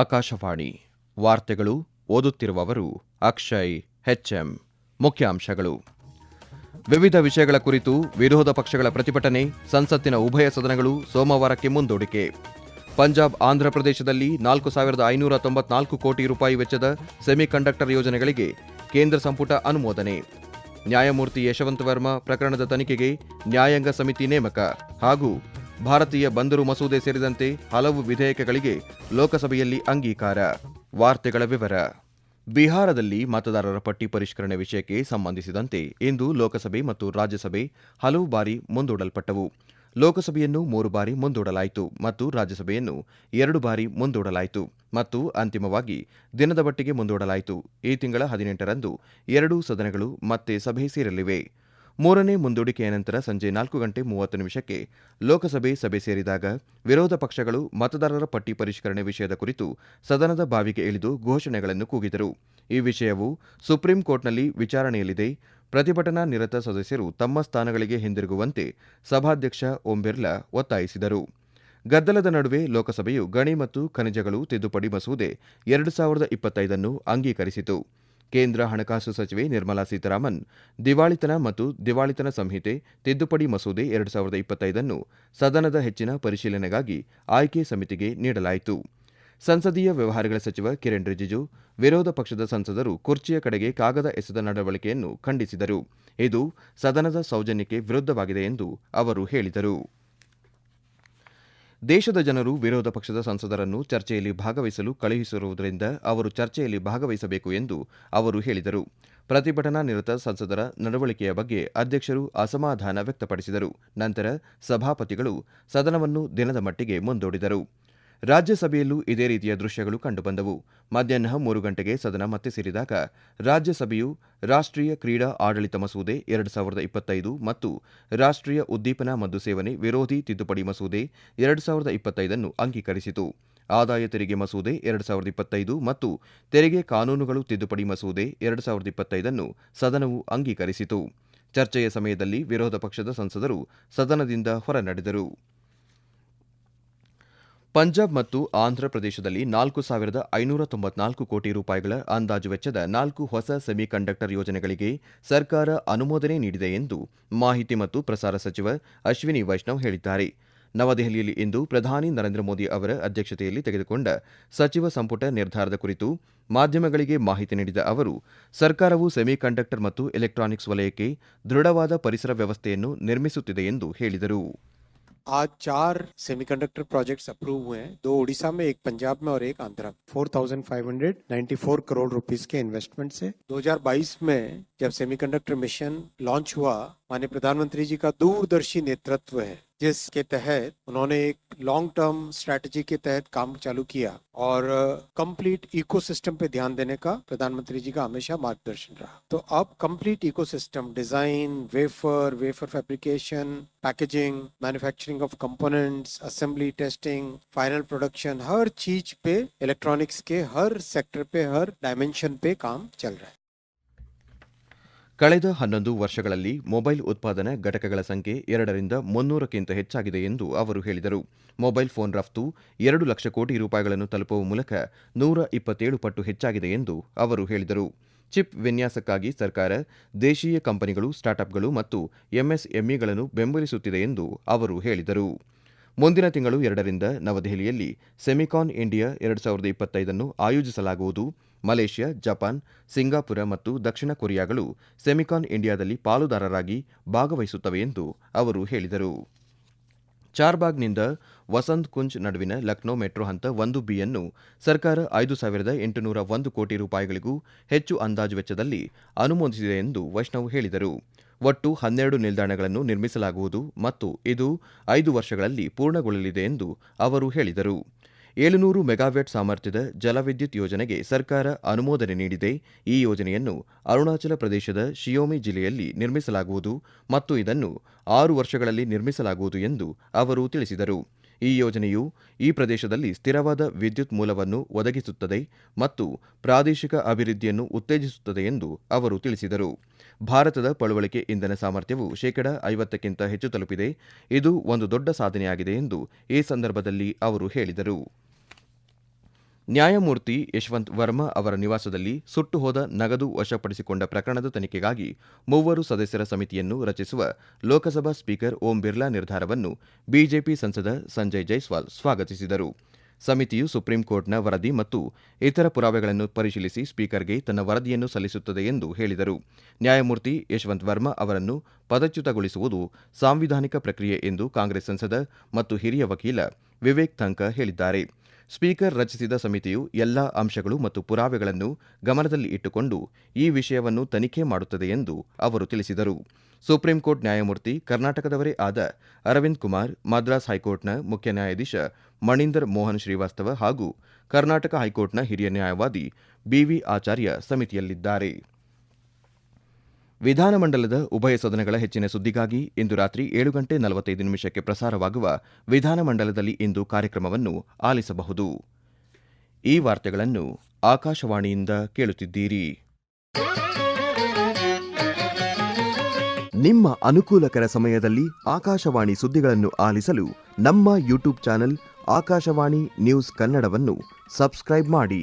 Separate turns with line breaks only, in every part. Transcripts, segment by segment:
ಆಕಾಶವಾಣಿ ವಾರ್ತೆಗಳು ಓದುತ್ತಿರುವವರು ಅಕ್ಷಯ್ ಹೆಚ್ಎಂ ಮುಖ್ಯಾಂಶಗಳು. ವಿವಿಧ ವಿಷಯಗಳ ಕುರಿತು ವಿರೋಧ ಪಕ್ಷಗಳ ಪ್ರತಿಭಟನೆ, ಸಂಸತ್ತಿನ ಉಭಯ ಸದನಗಳು ಸೋಮವಾರಕ್ಕೆ ಮುಂದೂಡಿಕೆ. ಪಂಜಾಬ್ ಆಂಧ್ರಪ್ರದೇಶದಲ್ಲಿ ನಾಲ್ಕು ಸಾವಿರದ ಐನೂರ ತೊಂಬತ್ನಾಲ್ಕು ಕೋಟಿ ರೂಪಾಯಿ ವೆಚ್ಚದ ಸೆಮಿಕಂಡಕ್ಟರ್ ಯೋಜನೆಗಳಿಗೆ ಕೇಂದ್ರ ಸಂಪುಟ ಅನುಮೋದನೆ. ನ್ಯಾಯಮೂರ್ತಿ ಯಶವಂತ ವರ್ಮಾ ಪ್ರಕರಣದ ತನಿಖೆಗೆ ನ್ಯಾಯಾಂಗ ಸಮಿತಿ ನೇಮಕ ಹಾಗೂ ಭಾರತೀಯ ಬಂದರು ಮಸೂದೆ ಸೇರಿದಂತೆ ಹಲವು ವಿಧೇಯಕಗಳಿಗೆ ಲೋಕಸಭೆಯಲ್ಲಿ ಅಂಗೀಕಾರ. ವಾರ್ತೆಗಳ ವಿವರ. ಬಿಹಾರದಲ್ಲಿ ಮತದಾರರ ಪಟ್ಟಿ ಪರಿಷ್ಕರಣೆ ವಿಷಯಕ್ಕೆ ಸಂಬಂಧಿಸಿದಂತೆ ಇಂದು ಲೋಕಸಭೆ ಮತ್ತು ರಾಜ್ಯಸಭೆ ಹಲವು ಬಾರಿ ಮುಂದೂಡಲ್ಪಟ್ಟವು. ಲೋಕಸಭೆಯನ್ನು ಮೂರು ಬಾರಿ ಮುಂದೂಡಲಾಯಿತು ಮತ್ತು ರಾಜ್ಯಸಭೆಯನ್ನು ಎರಡು ಬಾರಿ ಮುಂದೂಡಲಾಯಿತು ಮತ್ತು ಅಂತಿಮವಾಗಿ ದಿನದ ಮಟ್ಟಿಗೆ ಮುಂದೂಡಲಾಯಿತು. ಈ ತಿಂಗಳ ಹದಿನೆಂಟರಂದು ಎರಡೂ ಸದನಗಳು ಮತ್ತೆ ಸಭೆ ಸೇರಲಿವೆ. ಮೂರನೇ ಮುಂದೂಡಿಕೆಯ ನಂತರ ಸಂಜೆ ನಾಲ್ಕು ಗಂಟೆ ಮೂವತ್ತು ನಿಮಿಷಕ್ಕೆ ಲೋಕಸಭೆ ಸಭೆ ಸೇರಿದಾಗ ವಿರೋಧ ಪಕ್ಷಗಳು ಮತದಾರರ ಪಟ್ಟಿ ಪರಿಷ್ಕರಣೆ ವಿಷಯದ ಕುರಿತು ಸದನದ ಬಾವಿಗೆ ಇಳಿದು ಘೋಷಣೆಗಳನ್ನು ಕೂಗಿದರು. ಈ ವಿಷಯವು ಸುಪ್ರೀಂ ಕೋರ್ಟ್ನಲ್ಲಿ ವಿಚಾರಣೆಯಲ್ಲಿದೆ. ಪ್ರತಿಭಟನಾ ನಿರತ ಸದಸ್ಯರು ತಮ್ಮ ಸ್ಥಾನಗಳಿಗೆ ಹಿಂದಿರುಗುವಂತೆ ಸಭಾಧ್ಯಕ್ಷ ಓಂ ಬಿರ್ಲಾ ಒತ್ತಾಯಿಸಿದರು. ಗದ್ದಲದ ನಡುವೆ ಲೋಕಸಭೆಯು ಗಣಿ ಮತ್ತು ಖನಿಜಗಳು ತಿದ್ದುಪಡಿ ಮಸೂದೆ ಎರಡು ಸಾವಿರದ ಇಪ್ಪತ್ತೈದನ್ನು ಅಂಗೀಕರಿಸಿತು. ಕೇಂದ್ರ ಹಣಕಾಸು ಸಚಿವೆ ನಿರ್ಮಲಾ ಸೀತಾರಾಮನ್, ದಿವಾಳಿತನ ಮತ್ತು ದಿವಾಳಿತನ ಸಂಹಿತೆ, ತಿದ್ದುಪಡಿ ಮಸೂದೆ ಎರಡು ಸಾವಿರದ ಇಪ್ಪತ್ತೈದನ್ನು ಸದನದ ಹೆಚ್ಚಿನ ಪರಿಶೀಲನೆಗಾಗಿ ಆಯ್ಕೆ ಸಮಿತಿಗೆ ನೀಡಲಾಯಿತು. ಸಂಸದೀಯ ವ್ಯವಹಾರಗಳ ಸಚಿವ ಕಿರಣ್ ರಿಜಿಜು, ವಿರೋಧ ಪಕ್ಷದ ಸಂಸದರು ಕುರ್ಚಿಯ ಕಡೆಗೆ ಕಾಗದ ಎಸೆದ ನಡವಳಿಕೆಯನ್ನು ಖಂಡಿಸಿದರು. ಇದು ಸದನದ ಸೌಜನ್ಯಕ್ಕೆ ವಿರುದ್ಧವಾಗಿದೆ ಎಂದು ಅವರು ಹೇಳಿದರು. ದೇಶದ ಜನರು ವಿರೋಧ ಪಕ್ಷದ ಸಂಸದರನ್ನು ಚರ್ಚೆಯಲ್ಲಿ ಭಾಗವಹಿಸಲು ಕಳುಹಿಸಿರುವುದರಿಂದ ಅವರು ಚರ್ಚೆಯಲ್ಲಿ ಭಾಗವಹಿಸಬೇಕು ಎಂದು ಅವರು ಹೇಳಿದರು. ಪ್ರತಿಭಟನಾ ನಿರತ ಸಂಸದರ ನಡವಳಿಕೆಯ ಬಗ್ಗೆ ಅಧ್ಯಕ್ಷರು ಅಸಮಾಧಾನ ವ್ಯಕ್ತಪಡಿಸಿದರು. ನಂತರ ಸಭಾಪತಿಗಳು ಸದನವನ್ನು ದಿನದ ಮಟ್ಟಿಗೆ ಮುಂದೂಡಿದರು. ರಾಜ್ಯಸಭೆಯಲ್ಲೂ ಇದೇ ರೀತಿಯ ದೃಶ್ಯಗಳು ಕಂಡುಬಂದವು. ಮಧ್ಯಾಹ್ನ ಮೂರು ಗಂಟೆಗೆ ಸದನ ಮತ್ತೆ ಸೇರಿದಾಗ ರಾಜ್ಯಸಭೆಯು ರಾಷ್ಟ್ರೀಯ ಕ್ರೀಡಾ ಆಡಳಿತ ಮಸೂದೆ ಎರಡು ಸಾವಿರದ ಇಪ್ಪತ್ತೈದು ಮತ್ತು ರಾಷ್ಟ್ರೀಯ ಉದ್ದೀಪನ ಮದ್ದು ಸೇವನೆ ವಿರೋಧಿ ತಿದ್ದುಪಡಿ ಮಸೂದೆ ಎರಡು ಸಾವಿರದ ಇಪ್ಪತ್ತೈದನ್ನು ಅಂಗೀಕರಿಸಿತು. ಆದಾಯ ತೆರಿಗೆ ಮಸೂದೆ ಎರಡು ಸಾವಿರದ ಇಪ್ಪತ್ತೈದು ಮತ್ತು ತೆರಿಗೆ ಕಾನೂನುಗಳು ತಿದ್ದುಪಡಿ ಮಸೂದೆ ಎರಡು ಸಾವಿರದ ಇಪ್ಪತ್ತೈದನ್ನು ಸದನವು ಅಂಗೀಕರಿಸಿತು. ಚರ್ಚೆಯ ಸಮಯದಲ್ಲಿ ವಿರೋಧ ಪಕ್ಷದ ಸಂಸದರು ಸದನದಿಂದ ಹೊರನಡೆದರು. ಪಂಜಾಬ್ ಮತ್ತು ಆಂಧ್ರಪ್ರದೇಶದಲ್ಲಿ ನಾಲ್ಕು ಸಾವಿರದ ಐನೂರ ತೊಂಬತ್ನಾಲ್ಕು ಕೋಟಿ ರೂಪಾಯಿಗಳ ಅಂದಾಜು ವೆಚ್ಚದ ನಾಲ್ಕು ಹೊಸ ಸೆಮಿಕಂಡಕ್ಟರ್ ಯೋಜನೆಗಳಿಗೆ ಸರ್ಕಾರ ಅನುಮೋದನೆ ನೀಡಿದೆ ಎಂದು ಮಾಹಿತಿ ಮತ್ತು ಪ್ರಸಾರ ಸಚಿವ ಅಶ್ವಿನಿ ವೈಷ್ಣವ್ ಹೇಳಿದ್ದಾರೆ. ನವದೆಹಲಿಯಲ್ಲಿ ಇಂದು ಪ್ರಧಾನಿ ನರೇಂದ್ರ ಮೋದಿ ಅವರ ಅಧ್ಯಕ್ಷತೆಯಲ್ಲಿ ತೆಗೆದುಕೊಂಡ ಸಚಿವ ಸಂಪುಟ ನಿರ್ಧಾರದ ಕುರಿತು ಮಾಧ್ಯಮಗಳಿಗೆ ಮಾಹಿತಿ ನೀಡಿದ ಅವರು, ಸರ್ಕಾರವು ಸೆಮಿಕಂಡಕ್ಟರ್ ಮತ್ತು ಎಲೆಕ್ಟ್ರಾನಿಕ್ಸ್ ವಲಯಕ್ಕೆ ದೃಢವಾದ ಪರಿಸರ ವ್ಯವಸ್ಥೆಯನ್ನು ನಿರ್ಮಿಸುತ್ತಿದೆ ಎಂದು ಹೇಳಿದರು.
आज चार सेमीकंडक्टर प्रोजेक्ट्स अप्रूव हुए हैं। दो उड़ीसा में एक पंजाब में और एक आंध्रा में। 4,594 करोड़ रुपीज़ के इन्वेस्टमेंट से। 2022 में जब सेमीकंडक्टर मिशन लॉन्च हुआ माननीय प्रधानमंत्री जी का दूरदर्शी नेतृत्व है। जिसके तहत उन्होंने एक लॉन्ग टर्म स्ट्रैटेजी के तहत काम चालू किया और कंप्लीट इकोसिस्टम पे ध्यान देने का प्रधानमंत्री जी का हमेशा मार्गदर्शन रहा। तो अब complete ecosystem design wafer wafer fabrication packaging manufacturing of components assembly testing final production हर चीज़ पे इलेक्ट्रॉनिक्स के हर सेक्टर पे, हर डायमेंशन पे काम चल रहा है।
ಕಳೆದ ಹನ್ನೊಂದು ವರ್ಷಗಳಲ್ಲಿ ಮೊಬೈಲ್ ಉತ್ಪಾದನಾ ಘಟಕಗಳ ಸಂಖ್ಯೆ ಎರಡರಿಂದ ಮುನ್ನೂರಕ್ಕಿಂತ ಹೆಚ್ಚಾಗಿದೆ ಎಂದು ಅವರು ಹೇಳಿದರು. ಮೊಬೈಲ್ ಫೋನ್ ರಫ್ತು ಎರಡು ಲಕ್ಷ ಕೋಟಿ ರೂಪಾಯಿಗಳನ್ನು ತಲುಪುವ ಮೂಲಕ ನೂರ ಇಪ್ಪತ್ತೇಳು ಪಟ್ಟು ಹೆಚ್ಚಾಗಿದೆ ಎಂದು ಅವರು ಹೇಳಿದರು. ಚಿಪ್ ವಿನ್ಯಾಸಕ್ಕಾಗಿ ಸರ್ಕಾರ ದೇಶೀಯ ಕಂಪನಿಗಳು, ಸ್ಟಾರ್ಟ್ಅಪ್ಗಳು ಮತ್ತು ಎಂಎಸ್ಎಂಇಗಳನ್ನು ಬೆಂಬಲಿಸುತ್ತಿದೆ ಎಂದು ಅವರು ಹೇಳಿದರು. ಮುಂದಿನ ತಿಂಗಳು ಎರಡರಿಂದ ನವದೆಹಲಿಯಲ್ಲಿ ಸೆಮಿಕಾನ್ ಇಂಡಿಯಾ ಎರಡು ಸಾವಿರದ ಇಪ್ಪತ್ತೈದನ್ನು ಆಯೋಜಿಸಲಾಗುವುದು. ಮಲೇಷ್ಯಾ, ಜಪಾನ್, ಸಿಂಗಾಪುರ ಮತ್ತು ದಕ್ಷಿಣ ಕೊರಿಯಾಗಳು ಸೆಮಿಕಾನ್ ಇಂಡಿಯಾದಲ್ಲಿ ಪಾಲುದಾರರಾಗಿ ಭಾಗವಹಿಸುತ್ತವೆ ಎಂದು ಅವರು ಹೇಳಿದರು. ಚಾರ್ಬಾಗ್ನಿಂದ ವಸಂತ್ ಕುಂಜ್ ನಡುವಿನ ಲಕ್ನೋ ಮೆಟ್ರೋ ಹಂತ ಒಂದು ಬಿಯನ್ನು ಸರ್ಕಾರ ಐದು ಸಾವಿರದ ಎಂಟುನೂರ ಒಂದು ಕೋಟಿ ರೂಪಾಯಿಗಳಿಗೂ ಹೆಚ್ಚು ಅಂದಾಜು ವೆಚ್ಚದಲ್ಲಿ ಅನುಮೋದಿಸಿದೆ ಎಂದು ವೈಷ್ಣವ್ ಹೇಳಿದರು. ಒಟ್ಟು ಹನ್ನೆರಡು ನಿಲ್ದಾಣಗಳನ್ನು ನಿರ್ಮಿಸಲಾಗುವುದು ಮತ್ತು ಇದು ಐದು ವರ್ಷಗಳಲ್ಲಿ ಪೂರ್ಣಗೊಳ್ಳಲಿದೆ ಎಂದು ಅವರು ಹೇಳಿದರು. ಏಳುನೂರು ಮೆಗಾವ್ಯಾಟ್ ಸಾಮರ್ಥ್ಯದ ಜಲವಿದ್ಯುತ್ ಯೋಜನೆಗೆ ಸರ್ಕಾರ ಅನುಮೋದನೆ ನೀಡಿದೆ. ಈ ಯೋಜನೆಯನ್ನು ಅರುಣಾಚಲ ಪ್ರದೇಶದ ಶಿಯೋಮಿ ಜಿಲ್ಲೆಯಲ್ಲಿ ನಿರ್ಮಿಸಲಾಗುವುದು ಮತ್ತು ಇದನ್ನು ಆರು ವರ್ಷಗಳಲ್ಲಿ ನಿರ್ಮಿಸಲಾಗುವುದು ಎಂದು ಅವರು ತಿಳಿಸಿದರು. ಈ ಯೋಜನೆಯು ಈ ಪ್ರದೇಶದಲ್ಲಿ ಸ್ಥಿರವಾದ ವಿದ್ಯುತ್ ಮೂಲವನ್ನು ಒದಗಿಸುತ್ತದೆ ಮತ್ತು ಪ್ರಾದೇಶಿಕ ಅಭಿವೃದ್ಧಿಯನ್ನು ಉತ್ತೇಜಿಸುತ್ತದೆ ಎಂದು ಅವರು ತಿಳಿಸಿದರು. ಭಾರತದ ಪಳುವಳಿಕೆ ಇಂಧನ ಸಾಮರ್ಥ್ಯವು ಶೇಕಡ ಐವತ್ತಕ್ಕಿಂತ ಹೆಚ್ಚು ತಲುಪಿದೆ. ಇದು ಒಂದು ದೊಡ್ಡ ಸಾಧನೆಯಾಗಿದೆ ಎಂದು ಈ ಸಂದರ್ಭದಲ್ಲಿ ಅವರು ಹೇಳಿದರು. ನ್ಯಾಯಮೂರ್ತಿ ಯಶವಂತ್ ವರ್ಮಾ ಅವರ ನಿವಾಸದಲ್ಲಿ ಸುಟ್ಟು ಹೋದ ನಗದು ವಶಪಡಿಸಿಕೊಂಡ ಪ್ರಕರಣದ ತನಿಖೆಗಾಗಿ ಮೂವರು ಸದಸ್ಯರ ಸಮಿತಿಯನ್ನು ರಚಿಸುವ ಲೋಕಸಭಾ ಸ್ಪೀಕರ್ ಓಂ ಬಿರ್ಲಾ ನಿರ್ಧಾರವನ್ನು ಬಿಜೆಪಿ ಸಂಸದ ಸಂಜಯ್ ಜೈಸ್ವಾಲ್ ಸ್ವಾಗತಿಸಿದರು. ಸಮಿತಿಯು ಸುಪ್ರೀಂ ಕೋರ್ಟ್ನ ವರದಿ ಮತ್ತು ಇತರ ಪುರಾವೆಗಳನ್ನು ಪರಿಶೀಲಿಸಿ ಸ್ಪೀಕರ್ಗೆ ತನ್ನ ವರದಿಯನ್ನು ಸಲ್ಲಿಸುತ್ತದೆ ಎಂದು ಹೇಳಿದರು. ನ್ಯಾಯಮೂರ್ತಿ ಯಶವಂತ್ ವರ್ಮಾ ಅವರನ್ನು ಪದಚ್ಯುತಗೊಳಿಸುವುದು ಸಾಂವಿಧಾನಿಕ ಪ್ರಕ್ರಿಯೆ ಎಂದು ಕಾಂಗ್ರೆಸ್ ಸಂಸದ ಮತ್ತು ಹಿರಿಯ ವಕೀಲ ವಿವೇಕ್ ತಂಕ ಹೇಳಿದ್ದಾರೆ. ಸ್ಪೀಕರ್ ರಚಿಸಿದ ಸಮಿತಿಯು ಎಲ್ಲಾ ಅಂಶಗಳು ಮತ್ತು ಪುರಾವೆಗಳನ್ನು ಗಮನದಲ್ಲಿ ಇಟ್ಟುಕೊಂಡು ಈ ವಿಷಯವನ್ನು ತನಿಖೆ ಮಾಡುತ್ತದೆ ಎಂದು ಅವರು ತಿಳಿಸಿದರು. ಸುಪ್ರೀಂ ಕೋರ್ಟ್ ನ್ಯಾಯಮೂರ್ತಿ ಕರ್ನಾಟಕದವರೇ ಆದ ಅರವಿಂದ್ ಕುಮಾರ್, ಮದ್ರಾಸ್ ಹೈಕೋರ್ಟ್ನ ಮುಖ್ಯ ನ್ಯಾಯಾಧೀಶ ಮಣೀಂದರ್ ಮೋಹನ್ ಶ್ರೀವಾಸ್ತವ ಹಾಗೂ ಕರ್ನಾಟಕ ಹೈಕೋರ್ಟ್ನ ಹಿರಿಯ ನ್ಯಾಯವಾದಿ ಬಿವಿ ಆಚಾರ್ಯ ಸಮಿತಿಯಲ್ಲಿದ್ದಾರೆ. ವಿಧಾನಮಂಡಲದ ಉಭಯ ಸದನಗಳ ಹೆಚ್ಚಿನ ಸುದ್ದಿಗಾಗಿ ಇಂದು ರಾತ್ರಿ ಏಳು ಗಂಟೆ ನಲವತ್ತೈದು ನಿಮಿಷಕ್ಕೆ ಪ್ರಸಾರವಾಗುವ ವಿಧಾನಮಂಡಲದಲ್ಲಿ ಇಂದು ಕಾರ್ಯಕ್ರಮವನ್ನು ಆಲಿಸಬಹುದು. ಈ ವಾರ್ತೆಗಳನ್ನು ಆಕಾಶವಾಣಿಯಿಂದ ಕೇಳುತ್ತಿದ್ದೀರಿ. ನಿಮ್ಮ ಅನುಕೂಲಕರ ಸಮಯದಲ್ಲಿ ಆಕಾಶವಾಣಿ ಸುದ್ದಿಗಳನ್ನು ಆಲಿಸಲು ನಮ್ಮ ಯೂಟ್ಯೂಬ್ ಚಾನೆಲ್ ಆಕಾಶವಾಣಿ ನ್ಯೂಸ್ ಕನ್ನಡವನ್ನು ಸಬ್ಸ್ಕ್ರೈಬ್ ಮಾಡಿ.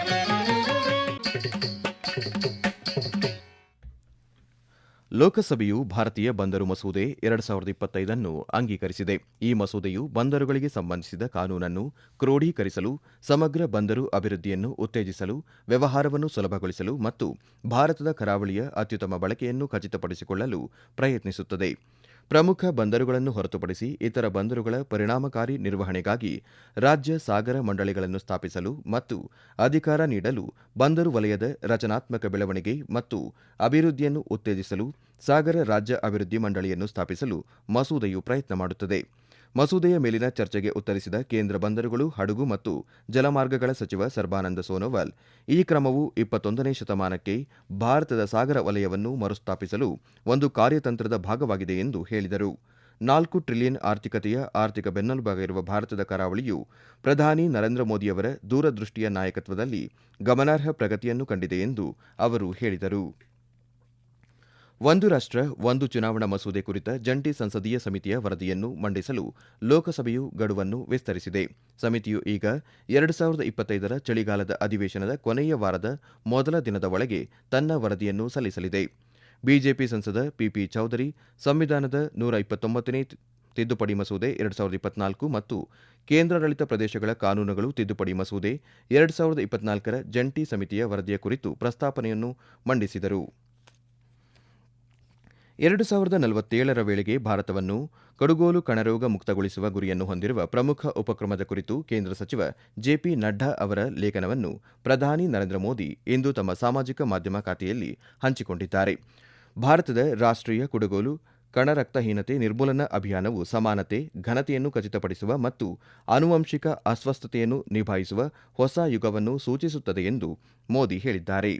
ಲೋಕಸಭೆಯು ಭಾರತೀಯ ಬಂದರು ಮಸೂದೆ ಎರಡು ಸಾವಿರದ ಇಪ್ಪತ್ತೈದನ್ನು ಅಂಗೀಕರಿಸಿದೆ. ಈ ಮಸೂದೆಯು ಬಂದರುಗಳಿಗೆ ಸಂಬಂಧಿಸಿದ ಕಾನೂನನ್ನು ಕ್ರೋಢೀಕರಿಸಲು, ಸಮಗ್ರ ಬಂದರು ಅಭಿವೃದ್ಧಿಯನ್ನು ಉತ್ತೇಜಿಸಲು, ವ್ಯವಹಾರವನ್ನು ಸುಲಭಗೊಳಿಸಲು ಮತ್ತು ಭಾರತದ ಕರಾವಳಿಯ ಅತ್ಯುತ್ತಮ ಬಳಕೆಯನ್ನು ಖಚಿತಪಡಿಸಿಕೊಳ್ಳಲು ಪ್ರಯತ್ನಿಸುತ್ತದೆ. ಪ್ರಮುಖ ಬಂದರುಗಳನ್ನು ಹೊರತುಪಡಿಸಿ ಇತರ ಬಂದರುಗಳ ಪರಿಣಾಮಕಾರಿ ನಿರ್ವಹಣೆಗಾಗಿ ರಾಜ್ಯ ಸಾಗರ ಮಂಡಳಿಗಳನ್ನು ಸ್ಥಾಪಿಸಲು ಮತ್ತು ಅಧಿಕಾರ ನೀಡಲು ಬಂದರು ವಲಯದ ರಚನಾತ್ಮಕ ಬೆಳವಣಿಗೆ ಮತ್ತು ಅಭಿವೃದ್ಧಿಯನ್ನು ಉತ್ತೇಜಿಸಲು ಸಾಗರ ರಾಜ್ಯ ಅಭಿವೃದ್ಧಿ ಮಂಡಳಿಯನ್ನು ಸ್ಥಾಪಿಸಲು ಮಸೂದೆಯು ಪ್ರಯತ್ನ ಮಾಡುತ್ತದೆ. ಮಸೂದೆಯ ಮೇಲಿನ ಚರ್ಚೆಗೆ ಉತ್ತರಿಸಿದ ಕೇಂದ್ರ ಬಂದರುಗಳು, ಹಡಗು ಮತ್ತು ಜಲಮಾರ್ಗಗಳ ಸಚಿವ ಸರ್ಬಾನಂದ ಸೋನೋವಾಲ್, ಈ ಕ್ರಮವು ಇಪ್ಪತ್ತೊಂದನೇ ಶತಮಾನಕ್ಕೆ ಭಾರತದ ಸಾಗರ ವಲಯವನ್ನು ಮರುಸ್ಥಾಪಿಸಲು ಒಂದು ಕಾರ್ಯತಂತ್ರದ ಭಾಗವಾಗಿದೆ ಎಂದು ಹೇಳಿದರು. ನಾಲ್ಕು ಟ್ರಿಲಿಯನ್ ಆರ್ಥಿಕತೆಯ ಆರ್ಥಿಕ ಬೆನ್ನೆಲುಬಾಗಿರುವ ಭಾರತದ ಕರಾವಳಿಯು ಪ್ರಧಾನಿ ನರೇಂದ್ರ ಮೋದಿಯವರ ದೂರದೃಷ್ಟಿಯ ನಾಯಕತ್ವದಲ್ಲಿ ಗಮನಾರ್ಹ ಪ್ರಗತಿಯನ್ನು ಕಂಡಿದೆ ಎಂದು ಅವರು ಹೇಳಿದರು. ಒಂದು ರಾಷ್ಟ್ರ, ಒಂದು ಚುನಾವಣಾ ಮಸೂದೆ ಕುರಿತ ಜಂಟಿ ಸಂಸದೀಯ ಸಮಿತಿಯ ವರದಿಯನ್ನು ಮಂಡಿಸಲು ಲೋಕಸಭೆಯು ಗಡುವನ್ನು ವಿಸ್ತರಿಸಿದೆ. ಸಮಿತಿಯು ಈಗ ಎರಡು ಸಾವಿರದ ಇಪ್ಪತ್ತೈದರ ಚಳಿಗಾಲದ ಅಧಿವೇಶನದ ಕೊನೆಯ ವಾರದ ಮೊದಲ ದಿನದ ಒಳಗೆ ತನ್ನ ವರದಿಯನ್ನು ಸಲ್ಲಿಸಲಿದೆ. ಬಿಜೆಪಿ ಸಂಸದ ಪಿಪಿ ಚೌಧರಿ, ಸಂವಿಧಾನದ ನೂರ ಇಪ್ಪತ್ತೊಂಬತ್ತನೇ ತಿದ್ದುಪಡಿ ಮಸೂದೆ ಎರಡು ಸಾವಿರದ ಇಪ್ಪತ್ನಾಲ್ಕು ಮತ್ತು ಕೇಂದ್ರಾಡಳಿತ ಪ್ರದೇಶಗಳ ಕಾನೂನುಗಳು ತಿದ್ದುಪಡಿ ಮಸೂದೆ ಎರಡು ಸಾವಿರದ ಇಪ್ಪತ್ನಾಲ್ಕರ ಜಂಟಿ ಸಮಿತಿಯ ವರದಿಯ ಕುರಿತು ಪ್ರಸ್ತಾಪನೆಯನ್ನು ಮಂಡಿಸಿದರು. ಎರಡು ಸಾವಿರದ ನಲವತ್ತೇಳರ ವೇಳೆಗೆ ಭಾರತವನ್ನು ಕಡುಗೋಲು ಕಣರೋಗ ಮುಕ್ತಗೊಳಿಸುವ ಗುರಿಯನ್ನು ಹೊಂದಿರುವ ಪ್ರಮುಖ ಉಪಕ್ರಮದ ಕುರಿತು ಕೇಂದ್ರ ಸಚಿವ ಜೆಪಿ ನಡ್ಡಾ ಅವರ ಲೇಖನವನ್ನು ಪ್ರಧಾನಿ ನರೇಂದ್ರ ಮೋದಿ ಇಂದು ತಮ್ಮ ಸಾಮಾಜಿಕ ಮಾಧ್ಯಮ ಖಾತೆಯಲ್ಲಿ ಹಂಚಿಕೊಂಡಿದ್ದಾರೆ. ಭಾರತದ ರಾಷ್ಟ್ರೀಯ ಕುಡುಗೋಲು ಕಣರಕ್ತಹೀನತೆ ನಿರ್ಮೂಲನಾ ಅಭಿಯಾನವು ಸಮಾನತೆ, ಘನತೆಯನ್ನು ಖಚಿತಪಡಿಸುವ ಮತ್ತು ಆನುವಂಶಿಕ ಅಸ್ವಸ್ಥತೆಯನ್ನು ನಿಭಾಯಿಸುವ ಹೊಸ ಯುಗವನ್ನು ಸೂಚಿಸುತ್ತದೆ ಎಂದು ಮೋದಿ ಹೇಳಿದ್ದಾರೆ.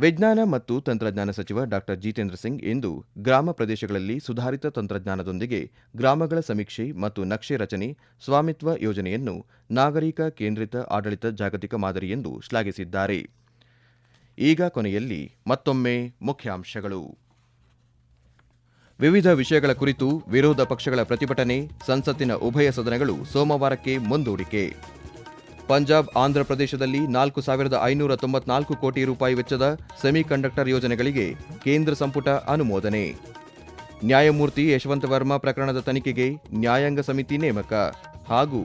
ವಿಜ್ಞಾನ ಮತ್ತು ತಂತ್ರಜ್ಞಾನ ಸಚಿವ ಡಾ. ಜಿತೇಂದ್ರ ಸಿಂಗ್ ಇಂದು ಗ್ರಾಮ ಪ್ರದೇಶಗಳಲ್ಲಿ ಸುಧಾರಿತ ತಂತ್ರಜ್ಞಾನದೊಂದಿಗೆ ಗ್ರಾಮಗಳ ಸಮೀಕ್ಷೆ ಮತ್ತು ನಕ್ಷೆ ರಚನೆ, ಸ್ವಾಮಿತ್ವ ಯೋಜನೆಯನ್ನು ನಾಗರಿಕ ಕೇಂದ್ರಿತ ಆಡಳಿತ ಜಾಗತಿಕ ಮಾದರಿ ಎಂದು ಶ್ಲಾಘಿಸಿದ್ದಾರೆ. ಈಗ ಕೊನೆಯಲ್ಲಿ ಮತ್ತೊಮ್ಮೆ ಮುಖ್ಯಾಂಶಗಳು. ವಿವಿಧ ವಿಷಯಗಳ ಕುರಿತು ವಿರೋಧ ಪಕ್ಷಗಳ ಪ್ರತಿಭಟನೆ, ಸಂಸತ್ತಿನ ಉಭಯ ಸದನಗಳು ಸೋಮವಾರಕ್ಕೆ ಮುಂದೂಡಿಕೆ. ಪಂಜಾಬ್ ಆಂಧ್ರಪ್ರದೇಶದಲ್ಲಿ ನಾಲ್ಕು ಸಾವಿರದ ಐನೂರ ತೊಂಬತ್ನಾಲ್ಕು ಕೋಟಿ ರೂಪಾಯಿ ವೆಚ್ಚದ ಸೆಮಿಕಂಡಕ್ಟರ್ ಯೋಜನೆಗಳಿಗೆ ಕೇಂದ್ರ ಸಂಪುಟ ಅನುಮೋದನೆ. ನ್ಯಾಯಮೂರ್ತಿ ಯಶವಂತ ವರ್ಮಾ ಪ್ರಕರಣದ ತನಿಖೆಗೆ ನ್ಯಾಯಾಂಗ ಸಮಿತಿ ನೇಮಕ. ಹಾಗೂ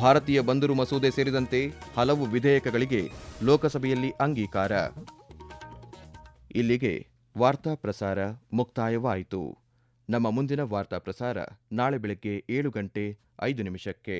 ಭಾರತೀಯ ಬಂದರು ಮಸೂದೆ ಸೇರಿದಂತೆ ಹಲವು ವಿಧೇಯಕಗಳಿಗೆ ಲೋಕಸಭೆಯಲ್ಲಿ ಅಂಗೀಕಾರ. ಇಲ್ಲಿಗೆ ವಾರ್ತಾ ಪ್ರಸಾರ ಮುಕ್ತಾಯವಾಯಿತು. ನಮ್ಮ ಮುಂದಿನ ವಾರ್ತಾ ಪ್ರಸಾರ ನಾಳೆ ಬೆಳಗ್ಗೆ ಏಳು ಗಂಟೆ ಐದು ನಿಮಿಷಕ್ಕೆ.